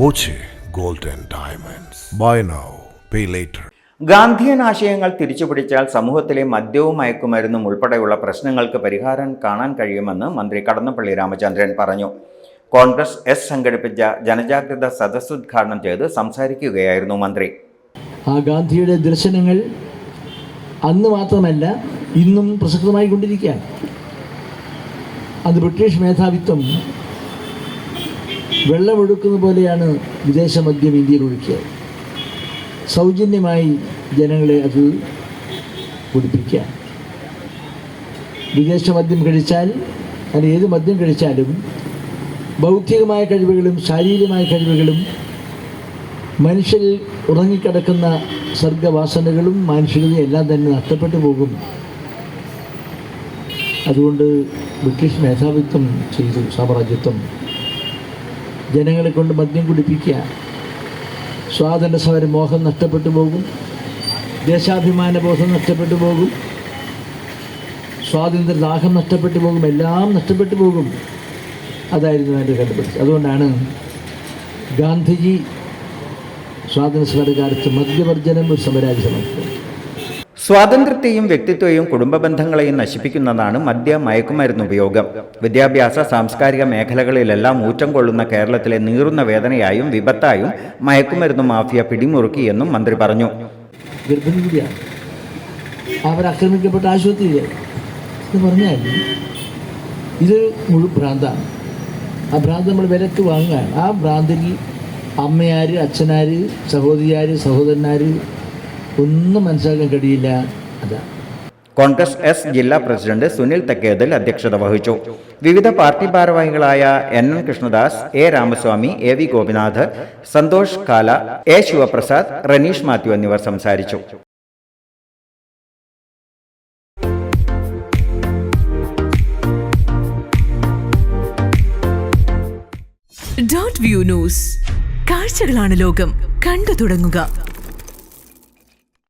Boche gold diamonds. Buy now pay later. Gandhian ആശയങ്ങൾ തിരിച്ചുപിടിച്ചാൽ സമൂഹത്തിലെ മദ്യവും മയക്കുമരുന്നും ഉൾപ്പെടെയുള്ള പ്രശ്നങ്ങൾക്ക് പരിഹാരം കാണാൻ കഴിയുമെന്ന് മന്ത്രി കടന്നപ്പള്ളി രാമചന്ദ്രൻ പറഞ്ഞു. കോൺഗ്രസ് എസ് സംഘടിപ്പിച്ച ജനജാഗ്രത സദസ് ഉദ്ഘാടനം ചെയ്ത് സംസാരിക്കുകയായിരുന്നു മന്ത്രി. ആ ഗാന്ധിയുടെ ദർശനങ്ങൾ അന്ന് മാത്രമല്ല ഇന്നും പ്രസക്തമായി കൊണ്ടിരിക്കുകയാണ് അത് ബ്രിട്ടീഷ് മേധാവിത്വം വെള്ളമൊഴുക്കുന്ന പോലെയാണ് വിദേശ മദ്യം ഇന്ത്യയിൽ ഒഴുക്കിയത്. സൗജന്യമായി ജനങ്ങളെ അത് കുടിപ്പിക്കുക. വിദേശ മദ്യം കഴിച്ചാൽ അല്ലെങ്കിൽ ഏത് മദ്യം കഴിച്ചാലും ബൗദ്ധികമായ കഴിവുകളും ശാരീരികമായ കഴിവുകളും മനുഷ്യരിൽ ഉറങ്ങിക്കിടക്കുന്ന സർഗവാസനകളും മാനുഷികതയും എല്ലാം തന്നെ നഷ്ടപ്പെട്ടു പോകും. അതുകൊണ്ട് ബ്രിട്ടീഷ് മേധാവിത്വം ചെയ്തു സാമ്രാജ്യത്വം. ജനങ്ങളെ കൊണ്ട് മദ്യം കുടിപ്പിക്കുക. സ്വാതന്ത്ര്യ സമര മോഹം നഷ്ടപ്പെട്ടു പോകും. ദേശാഭിമാന ബോധം നഷ്ടപ്പെട്ടു പോകും. സ്വാതന്ത്ര്യ ദാഹം നഷ്ടപ്പെട്ടു പോകും. എല്ലാം നഷ്ടപ്പെട്ടു പോകും. അതായിരുന്നു എന്റെ കണ്ടുപിടിച്ചത് അതുകൊണ്ടാണ് ഗാന്ധിജി സ്വാതന്ത്ര്യ സമരകാലത്ത് മദ്യവർജനം ഒരു സമരാജ് സമർപ്പിക്കുന്നത് സ്വാതന്ത്ര്യത്തെയും വ്യക്തിത്വയും കുടുംബ ബന്ധങ്ങളെയും നശിപ്പിക്കുന്നതാണ് മദ്യ മയക്കുമരുന്ന് ഉപയോഗം. വിദ്യാഭ്യാസ സാംസ്കാരിക മേഖലകളിലെല്ലാം ഊറ്റം കൊള്ളുന്ന കേരളത്തിലെ നീറുന്ന വേദനയായും വിപത്തായും മയക്കുമരുന്ന് മാഫിയ പിടിമുറുക്കിയെന്നും മന്ത്രി പറഞ്ഞു. അവരാക്രമിക്കപ്പെട്ട ആശുപത്രിയിലെ. എന്ന് പറഞ്ഞാൽ ഇത് മുഴു ആ ആ ഭ്രാന്തിൽ അമ്മയാര് അച്ഛനാര് സഹോദരിയാര് സഹോദരന്മാര് ഒന്നും മനസ്സിലാക്കാൻ കഴിയില്ല. അതാ. കോൺഗ്രസ് എസ് ജില്ലാ പ്രസിഡന്റ് സുനിൽ തക്കേതൽ അധ്യക്ഷത വഹിച്ചു. വിവിധ പാർട്ടി ഭാരവാഹികളായ N N Krishnadas A Ramaswamy A V Gopinath Santhosh Kala A Sivaprasad Raneesh Mathew എന്നിവർ സംസാരിച്ചു. Dot view news. കാഴ്ചകളാണ് ലോകം. കണ്ടു തുടങ്ങുക.